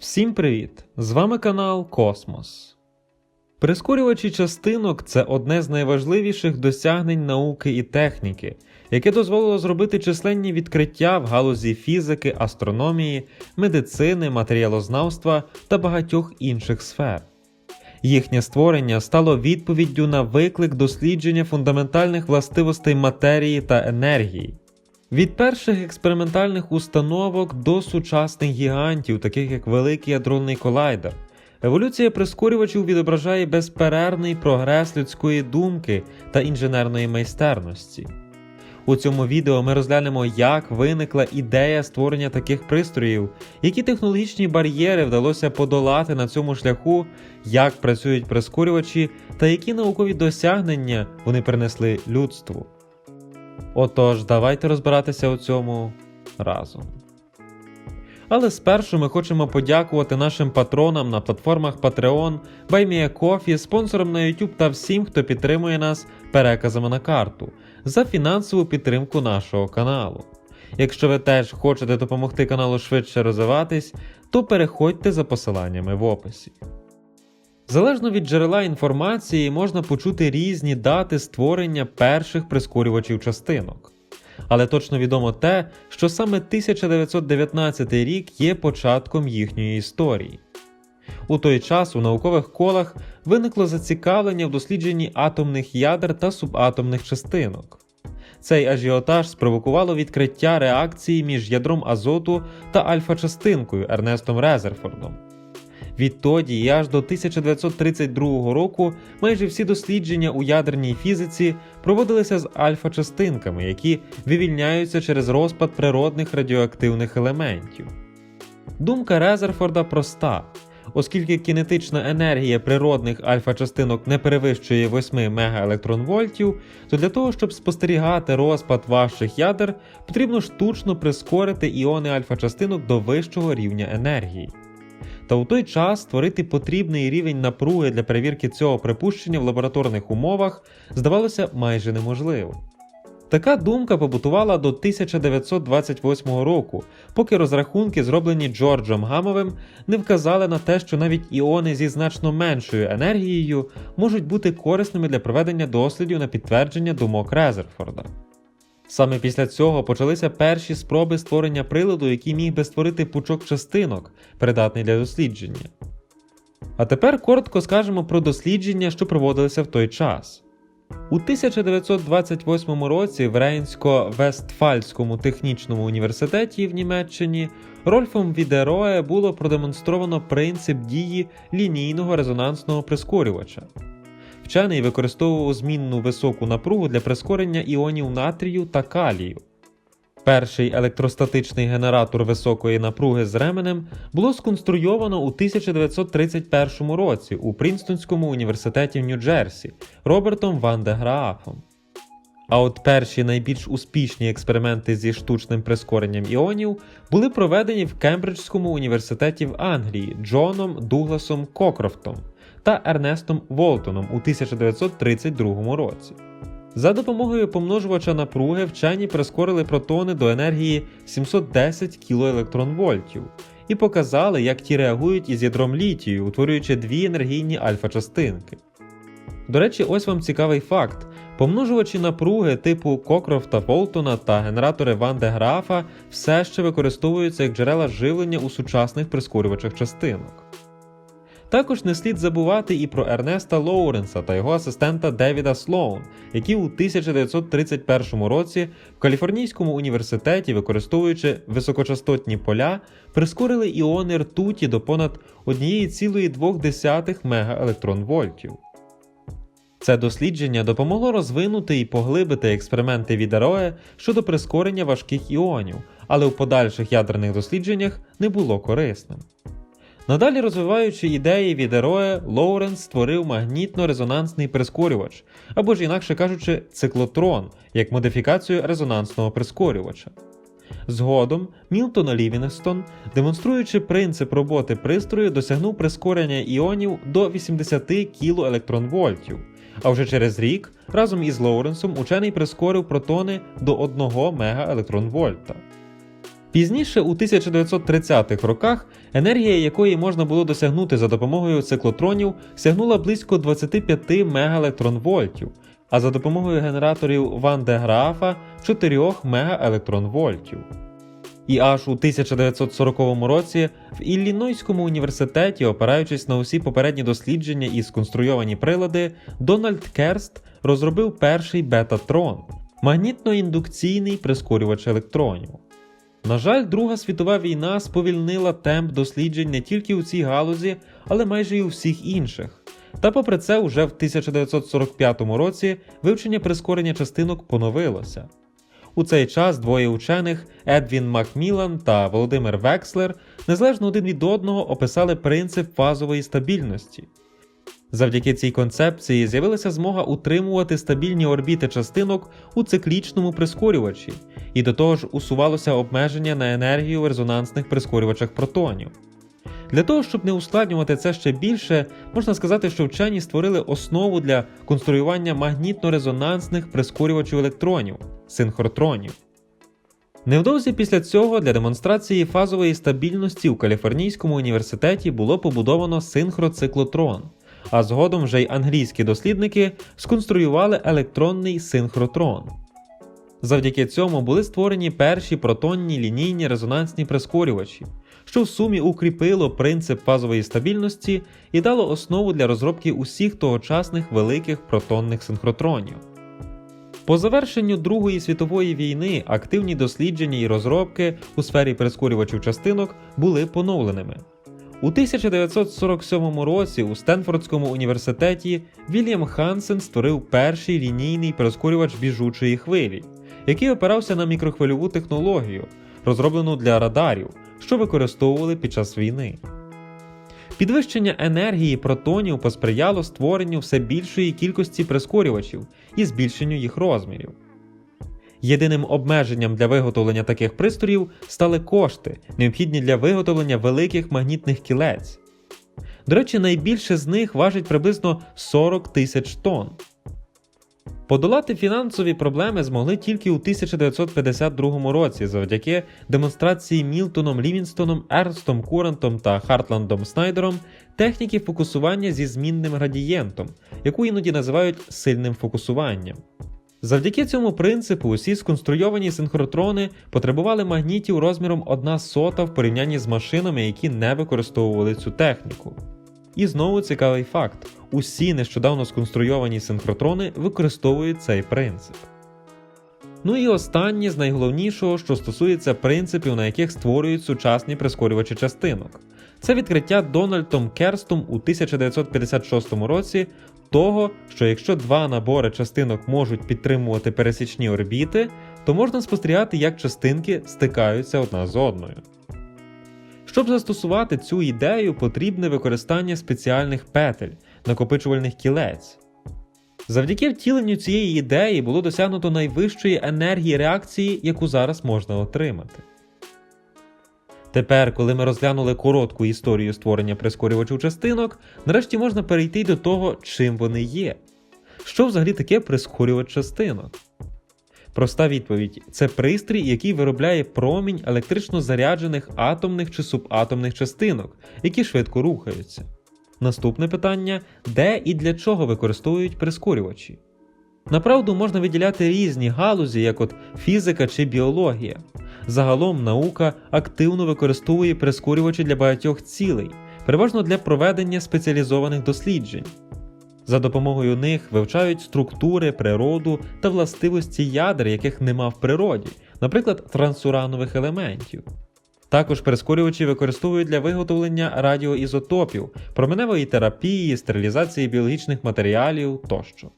Всім привіт! З вами канал Космос. Прискорювачі частинок це одне з найважливіших досягнень науки і техніки, яке дозволило зробити численні відкриття в галузі фізики, астрономії, медицини, матеріалознавства та багатьох інших сфер. Їхнє створення стало відповіддю на виклик дослідження фундаментальних властивостей матерії та енергії. Від перших експериментальних установок до сучасних гігантів, таких як Великий адронний колайдер, еволюція прискорювачів відображає безперервний прогрес людської думки та інженерної майстерності. У цьому відео ми розглянемо, як виникла ідея створення таких пристроїв, які технологічні бар'єри вдалося подолати на цьому шляху, як працюють прискорювачі та які наукові досягнення вони принесли людству. Отож, давайте розбиратися у цьому разом. Але спершу ми хочемо подякувати нашим патронам на платформах Patreon, BuyMeACoffee, спонсорам на YouTube та всім, хто підтримує нас переказами на карту за фінансову підтримку нашого каналу. Якщо ви теж хочете допомогти каналу швидше розвиватись, то переходьте за посиланнями в описі. Залежно від джерела інформації можна почути різні дати створення перших прискорювачів частинок. Але точно відомо те, що саме 1919 рік є початком їхньої історії. У той час у наукових колах виникло зацікавлення в дослідженні атомних ядер та субатомних частинок. Цей ажіотаж спровокувало відкриття реакції між ядром азоту та альфа-частинкою Ернестом Резерфордом. Відтоді і аж до 1932 року майже всі дослідження у ядерній фізиці проводилися з альфа-частинками, які вивільняються через розпад природних радіоактивних елементів. Думка Резерфорда проста. Оскільки кінетична енергія природних альфа-частинок не перевищує 8 мегаелектронвольтів, то для того, щоб спостерігати розпад важчих ядер, потрібно штучно прискорити іони альфа-частинок до вищого рівня енергії. Та у той час створити потрібний рівень напруги для перевірки цього припущення в лабораторних умовах здавалося майже неможливо. Така думка побутувала до 1928 року, поки розрахунки, зроблені Джорджем Гамовим, не вказали на те, що навіть іони зі значно меншою енергією можуть бути корисними для проведення дослідів на підтвердження думок Резерфорда. Саме після цього почалися перші спроби створення приладу, який міг би створити пучок частинок, придатний для дослідження. А тепер коротко скажемо про дослідження, що проводилися в той час. У 1928 році в Рейнсько-Вестфальському технічному університеті в Німеччині Рольфом Відероє було продемонстровано принцип дії лінійного резонансного прискорювача. Вчений використовував змінну високу напругу для прискорення іонів натрію та калію. Перший електростатичний генератор високої напруги з ременем було сконструйовано у 1931 році у Прінстонському університеті в Нью-Джерсі Робертом Ван де Граафом. А от перші найбільш успішні експерименти зі штучним прискоренням іонів були проведені в Кембриджському університеті в Англії Джоном Дугласом Кокрофтом та Ернестом Волтоном у 1932 році. За допомогою помножувача напруги вчені прискорили протони до енергії 710 кілоелектронвольтів і показали, як ті реагують із ядром літію, утворюючи дві енергійні альфа-частинки. До речі, ось вам цікавий факт: помножувачі напруги типу Кокрофта Волтона та генератори Ван де Графа все ще використовуються як джерела живлення у сучасних прискорювачах частинок. Також не слід забувати і про Ернеста Лоуренса та його асистента Девіда Слоун, які у 1931 році в Каліфорнійському університеті, використовуючи високочастотні поля, прискорили іони ртуті до понад 1,2 мегаелектронвольтів. Це дослідження допомогло розвинути і поглибити експерименти Відероя щодо прискорення важких іонів, але в подальших ядерних дослідженнях не було корисним. Надалі розвиваючи ідеї Відероя, Лоуренс створив магнітно-резонансний прискорювач, або ж інакше кажучи, циклотрон, як модифікацію резонансного прискорювача. Згодом Мілтон Лівінгстон, демонструючи принцип роботи пристрою, досягнув прискорення іонів до 80 кілоелектронвольтів, а вже через рік разом із Лоуренсом учений прискорив протони до 1 мегаелектронвольта. Пізніше, у 1930-х роках, енергія якої можна було досягнути за допомогою циклотронів, сягнула близько 25 мегаелектронвольтів, а за допомогою генераторів Ван де Графа 4 мегаелектронвольтів. І аж у 1940 році в Іллінойському університеті, опираючись на усі попередні дослідження і сконструйовані прилади, Дональд Керст розробив перший бетатрон магнітно-індукційний прискорювач електронів. На жаль, Друга світова війна сповільнила темп досліджень не тільки у цій галузі, але майже й у всіх інших. Та попри це, уже в 1945 році вивчення прискорення частинок поновилося. У цей час двоє учених Едвін Макмілан та Володимир Векслер незалежно один від одного описали принцип фазової стабільності. Завдяки цій концепції з'явилася змога утримувати стабільні орбіти частинок у циклічному прискорювачі, і до того ж усувалося обмеження на енергію в резонансних прискорювачах протонів. Для того, щоб не ускладнювати це ще більше, можна сказати, що вчені створили основу для конструювання магнітно-резонансних прискорювачів електронів синхротронів. Невдовзі після цього для демонстрації фазової стабільності у Каліфорнійському університеті було побудовано синхроциклотрон, а згодом вже й англійські дослідники сконструювали електронний синхротрон. Завдяки цьому були створені перші протонні лінійні резонансні прискорювачі, що в сумі укріпило принцип фазової стабільності і дало основу для розробки усіх тогочасних великих протонних синхротронів. По завершенню Другої світової війни активні дослідження і розробки у сфері прискорювачів частинок були поновленими. У 1947 році у Стенфордському університеті Вільям Хансен створив перший лінійний прискорювач біжучої хвилі, який опирався на мікрохвильову технологію, розроблену для радарів, що використовували під час війни. Підвищення енергії протонів посприяло створенню все більшої кількості прискорювачів і збільшенню їх розмірів. Єдиним обмеженням для виготовлення таких пристроїв стали кошти, необхідні для виготовлення великих магнітних кілець. До речі, найбільше з них важить приблизно 40 тисяч тонн. Подолати фінансові проблеми змогли тільки у 1952 році завдяки демонстрації Мілтоном Лівінстоном, Ернстом Курантом та Хартландом Снайдером техніки фокусування зі змінним градієнтом, яку іноді називають сильним фокусуванням. Завдяки цьому принципу усі сконструйовані синхротрони потребували магнітів розміром 1 сота в порівнянні з машинами, які не використовували цю техніку. І знову цікавий факт: усі нещодавно сконструйовані синхротрони використовують цей принцип. Ну і останнє з найголовнішого, що стосується принципів, на яких створюють сучасні прискорювачі частинок. Це відкриття Дональдом Керстом у 1956 році того, що якщо два набори частинок можуть підтримувати пересічні орбіти, то можна спостерігати, як частинки стикаються одна з одною. Щоб застосувати цю ідею, потрібне використання спеціальних петель, накопичувальних кілець. Завдяки втіленню цієї ідеї було досягнуто найвищої енергії реакції, яку зараз можна отримати. Тепер, коли ми розглянули коротку історію створення прискорювачів частинок, нарешті можна перейти до того, чим вони є. Що взагалі таке прискорювач частинок? Проста відповідь це пристрій, який виробляє промінь електрично заряджених атомних чи субатомних частинок, які швидко рухаються. Наступне питання: де і для чого використовують прискорювачі? Направду можна виділяти різні галузі, як от фізика чи біологія. Загалом наука активно використовує прискорювачі для багатьох цілей, переважно для проведення спеціалізованих досліджень. За допомогою них вивчають структури, природу та властивості ядер, яких нема в природі, наприклад, трансуранових елементів. Також прискорювачі використовують для виготовлення радіоізотопів, променевої терапії, стерилізації біологічних матеріалів тощо.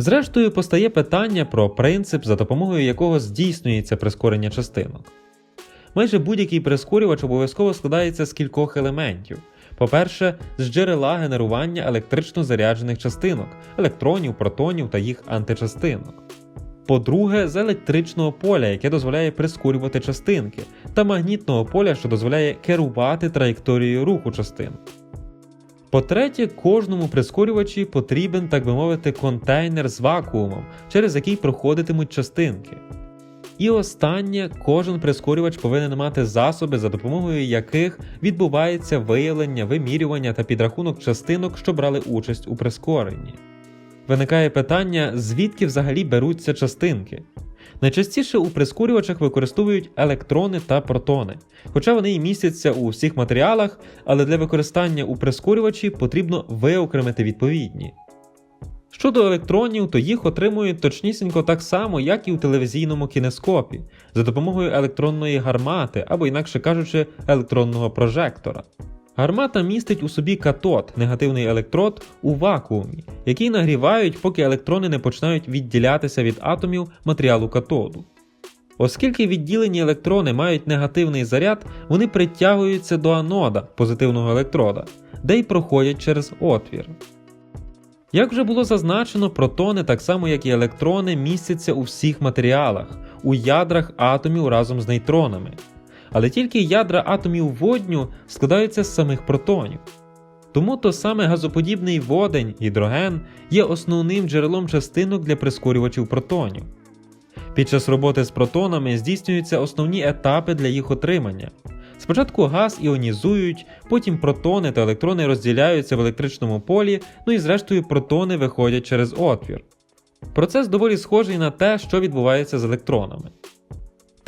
Зрештою, постає питання про принцип, за допомогою якого здійснюється прискорення частинок. Майже будь-який прискорювач обов'язково складається з кількох елементів. По-перше, з джерела генерування електрично заряджених частинок, електронів, протонів та їх античастинок. По-друге, з електричного поля, яке дозволяє прискорювати частинки, та магнітного поля, що дозволяє керувати траєкторією руху частинок. По-третє, кожному прискорювачі потрібен, так би мовити, контейнер з вакуумом, через який проходитимуть частинки. І останнє, кожен прискорювач повинен мати засоби, за допомогою яких відбувається виявлення, вимірювання та підрахунок частинок, що брали участь у прискоренні. Виникає питання, звідки взагалі беруться частинки. Найчастіше у прискорювачах використовують електрони та протони, хоча вони і містяться у всіх матеріалах, але для використання у прискорювачі потрібно виокремити відповідні. Щодо електронів, то їх отримують точнісінько так само, як і у телевізійному кінескопі, за допомогою електронної гармати або, інакше кажучи, електронного прожектора. Гармата містить у собі катод, негативний електрод, у вакуумі, який нагрівають, поки електрони не починають відділятися від атомів матеріалу катоду. Оскільки відділені електрони мають негативний заряд, вони притягуються до анода позитивного електрода, де й проходять через отвір. Як вже було зазначено, протони, так само як і електрони, містяться у всіх матеріалах, у ядрах атомів разом з нейтронами. Але тільки ядра атомів водню складаються з самих протонів. Тому то саме газоподібний водень, гідроген, є основним джерелом частинок для прискорювачів протонів. Під час роботи з протонами здійснюються основні етапи для їх отримання. Спочатку газ іонізують, потім протони та електрони розділяються в електричному полі, ну і зрештою протони виходять через отвір. Процес доволі схожий на те, що відбувається з електронами.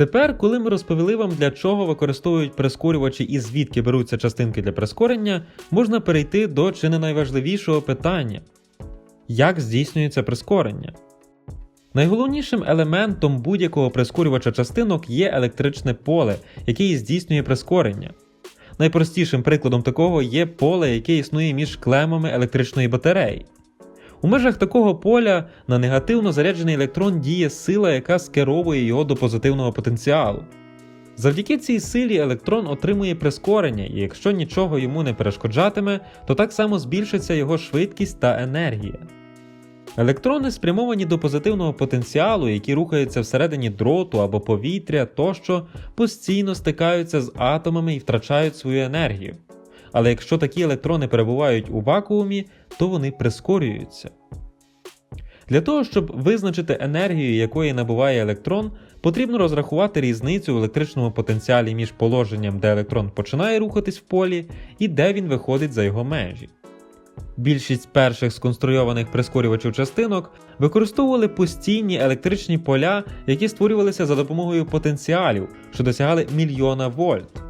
Тепер, коли ми розповіли вам, для чого використовують прискорювачі і звідки беруться частинки для прискорення, можна перейти до чи не найважливішого питання: як здійснюється прискорення? Найголовнішим елементом будь-якого прискорювача частинок є електричне поле, яке і здійснює прискорення. Найпростішим прикладом такого є поле, яке існує між клемами електричної батареї. У межах такого поля на негативно заряджений електрон діє сила, яка скеровує його до позитивного потенціалу. Завдяки цій силі електрон отримує прискорення, і якщо нічого йому не перешкоджатиме, то так само збільшиться його швидкість та енергія. Електрони спрямовані до позитивного потенціалу, які рухаються всередині дроту або повітря тощо, постійно стикаються з атомами і втрачають свою енергію. Але якщо такі електрони перебувають у вакуумі, то вони прискорюються. Для того, щоб визначити енергію, якої набуває електрон, потрібно розрахувати різницю в електричному потенціалі між положенням, де електрон починає рухатись в полі, і де він виходить за його межі. Більшість перших сконструйованих прискорювачів частинок використовували постійні електричні поля, які створювалися за допомогою потенціалів, що досягали мільйона вольт.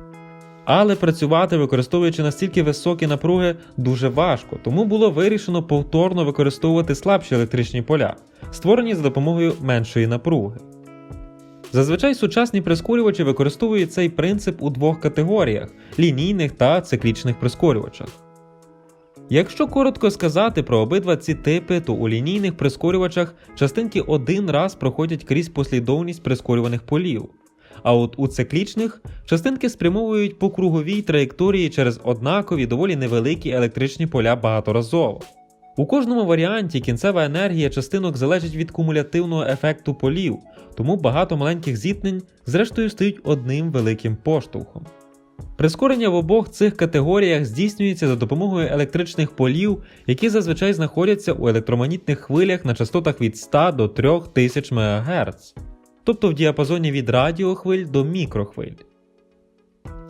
Але працювати, використовуючи настільки високі напруги, дуже важко, тому було вирішено повторно використовувати слабші електричні поля, створені за допомогою меншої напруги. Зазвичай сучасні прискорювачі використовують цей принцип у двох категоріях лінійних та циклічних прискорювачах. Якщо коротко сказати про обидва ці типи, то у лінійних прискорювачах частинки один раз проходять крізь послідовність прискорюваних полів. А от у циклічних частинки спрямовують по круговій траєкторії через однакові доволі невеликі електричні поля багаторазово. У кожному варіанті кінцева енергія частинок залежить від кумулятивного ефекту полів, тому багато маленьких зіткнень зрештою стають одним великим поштовхом. Прискорення в обох цих категоріях здійснюється за допомогою електричних полів, які зазвичай знаходяться у електромагнітних хвилях на частотах від 100 до 3000 МГц, тобто в діапазоні від радіохвиль до мікрохвиль.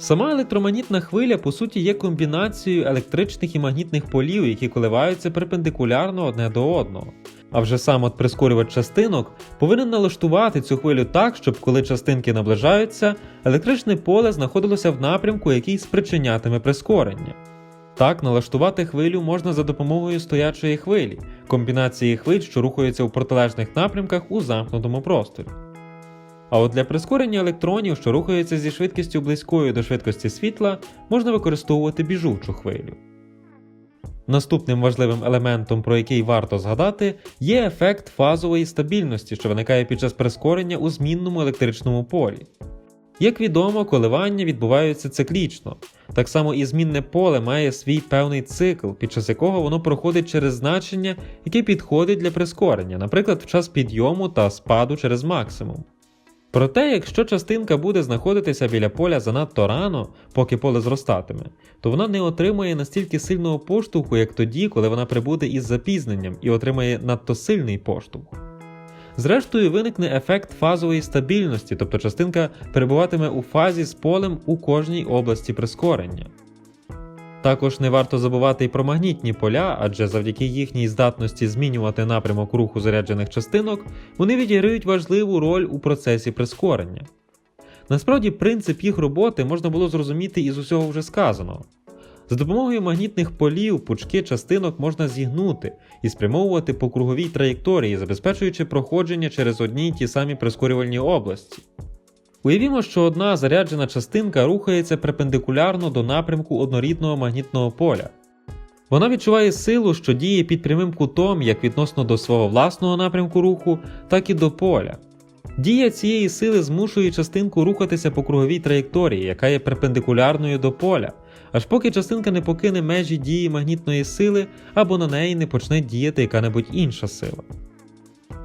Сама електромагнітна хвиля, по суті, є комбінацією електричних і магнітних полів, які коливаються перпендикулярно одне до одного. А вже сам от прискорювач частинок повинен налаштувати цю хвилю так, щоб коли частинки наближаються, електричне поле знаходилося в напрямку, який спричинятиме прискорення. Так, налаштувати хвилю можна за допомогою стоячої хвилі, комбінації хвиль, що рухаються у протилежних напрямках у замкнутому просторі. А от для прискорення електронів, що рухаються зі швидкістю близькою до швидкості світла, можна використовувати біжучу хвилю. Наступним важливим елементом, про який варто згадати, є ефект фазової стабільності, що виникає під час прискорення у змінному електричному полі. Як відомо, коливання відбуваються циклічно, так само і змінне поле має свій певний цикл, під час якого воно проходить через значення, яке підходить для прискорення, наприклад, в час підйому та спаду через максимум. Проте, якщо частинка буде знаходитися біля поля занадто рано, поки поле зростатиме, то вона не отримає настільки сильного поштовху, як тоді, коли вона прибуде із запізненням і отримає надто сильний поштовх. Зрештою, виникне ефект фазової стабільності, тобто частинка перебуватиме у фазі з полем у кожній області прискорення. Також не варто забувати й про магнітні поля, адже завдяки їхній здатності змінювати напрямок руху заряджених частинок, вони відіграють важливу роль у процесі прискорення. Насправді, принцип їх роботи можна було зрозуміти із усього вже сказаного. За допомогою магнітних полів пучки частинок можна зігнути і спрямовувати по круговій траєкторії, забезпечуючи проходження через одні й ті самі прискорювальні області. Уявімо, що одна заряджена частинка рухається перпендикулярно до напрямку однорідного магнітного поля. Вона відчуває силу, що діє під прямим кутом як відносно до свого власного напрямку руху, так і до поля. Дія цієї сили змушує частинку рухатися по круговій траєкторії, яка є перпендикулярною до поля, аж поки частинка не покине межі дії магнітної сили або на неї не почне діяти яка-небудь інша сила.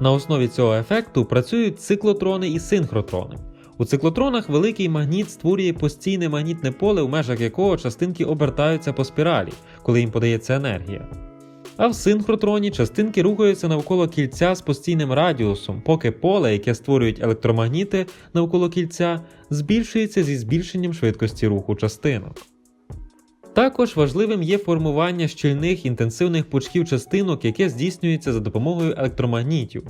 На основі цього ефекту працюють циклотрони і синхротрони. У циклотронах великий магніт створює постійне магнітне поле, в межах якого частинки обертаються по спіралі, коли їм подається енергія. А в синхротроні частинки рухаються навколо кільця з постійним радіусом, поки поле, яке створюють електромагніти навколо кільця, збільшується зі збільшенням швидкості руху частинок. Також важливим є формування щільних інтенсивних пучків частинок, яке здійснюється за допомогою електромагнітів.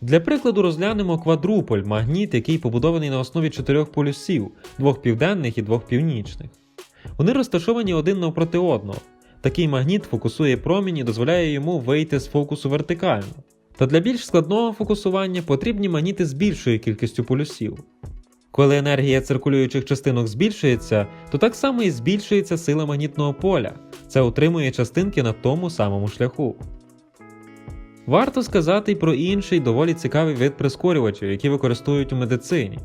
Для прикладу розглянемо квадруполь магніт, який побудований на основі чотирьох полюсів, двох південних і двох північних. Вони розташовані один навпроти одного. Такий магніт фокусує промінь і дозволяє йому вийти з фокусу вертикально. Та для більш складного фокусування потрібні магніти з більшою кількістю полюсів. Коли енергія циркулюючих частинок збільшується, то так само і збільшується сила магнітного поля. Це утримує частинки на тому самому шляху. Варто сказати й про інший доволі цікавий вид прискорювачів, які використовують у медицині.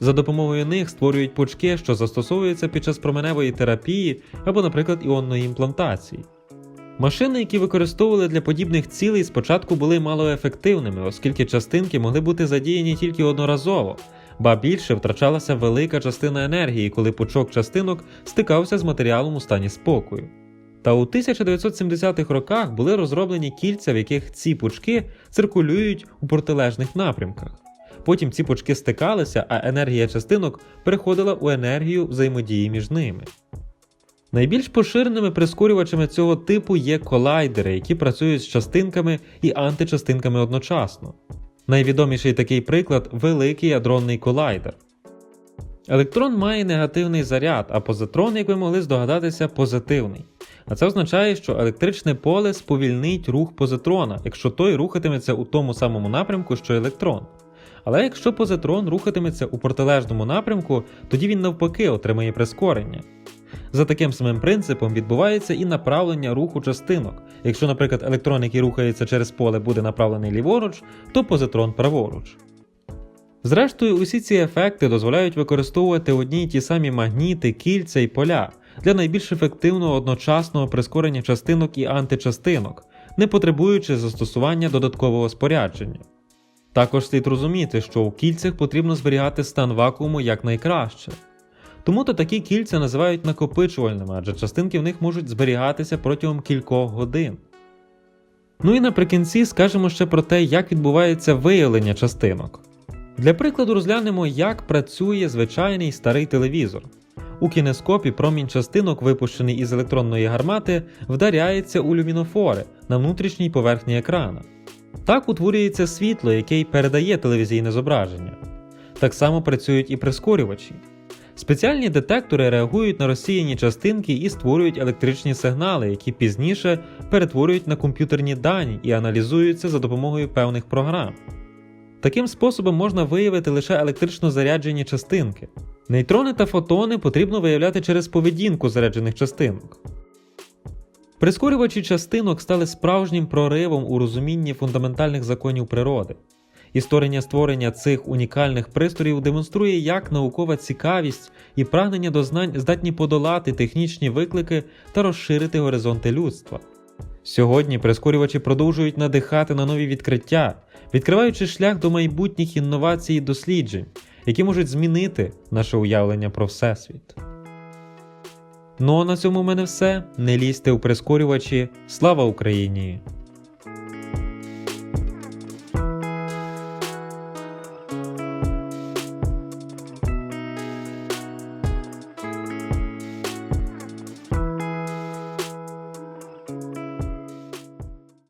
За допомогою них створюють пучки, що застосовуються під час променевої терапії або, наприклад, іонної імплантації. Машини, які використовували для подібних цілей, спочатку були малоефективними, оскільки частинки могли бути задіяні тільки одноразово, ба більше втрачалася велика частина енергії, коли пучок частинок стикався з матеріалом у стані спокою. Та у 1970-х роках були розроблені кільця, в яких ці пучки циркулюють у протилежних напрямках. Потім ці пучки стикалися, а енергія частинок переходила у енергію взаємодії між ними. Найбільш поширеними прискорювачами цього типу є колайдери, які працюють з частинками і античастинками одночасно. Найвідоміший такий приклад великий адронний колайдер. Електрон має негативний заряд, а позитрон, як ви могли здогадатися, позитивний. А це означає, що електричне поле сповільнить рух позитрона, якщо той рухатиметься у тому самому напрямку, що електрон. Але якщо позитрон рухатиметься у протилежному напрямку, тоді він навпаки отримає прискорення. За таким самим принципом відбувається і направлення руху частинок. Якщо, наприклад, електрон, який рухається через поле, буде направлений ліворуч, то позитрон праворуч. Зрештою, усі ці ефекти дозволяють використовувати одні й ті самі магніти, кільця і поля для найбільш ефективного одночасного прискорення частинок і античастинок, не потребуючи застосування додаткового спорядження. Також слід розуміти, що у кільцях потрібно зберігати стан вакууму якнайкраще. Тому то такі кільця називають накопичувальними, адже частинки в них можуть зберігатися протягом кількох годин. Ну і наприкінці скажемо ще про те, як відбувається виявлення частинок. Для прикладу розглянемо, як працює звичайний старий телевізор. У кінескопі промінь частинок, випущений із електронної гармати, вдаряється у люмінофори на внутрішній поверхні екрана. Так утворюється світло, яке й передає телевізійне зображення. Так само працюють і прискорювачі. Спеціальні детектори реагують на розсіяні частинки і створюють електричні сигнали, які пізніше перетворюють на комп'ютерні дані і аналізуються за допомогою певних програм. Таким способом можна виявити лише електрично заряджені частинки. Нейтрони та фотони потрібно виявляти через поведінку заряджених частинок. Прискорювачі частинок стали справжнім проривом у розумінні фундаментальних законів природи. Історія створення цих унікальних пристроїв демонструє, як наукова цікавість і прагнення до знань здатні подолати технічні виклики та розширити горизонти людства. Сьогодні прискорювачі продовжують надихати на нові відкриття, відкриваючи шлях до майбутніх інновацій і досліджень, які можуть змінити наше уявлення про Всесвіт. Ну а на цьому в мене все. Не лізьте у прискорювачі. Слава Україні!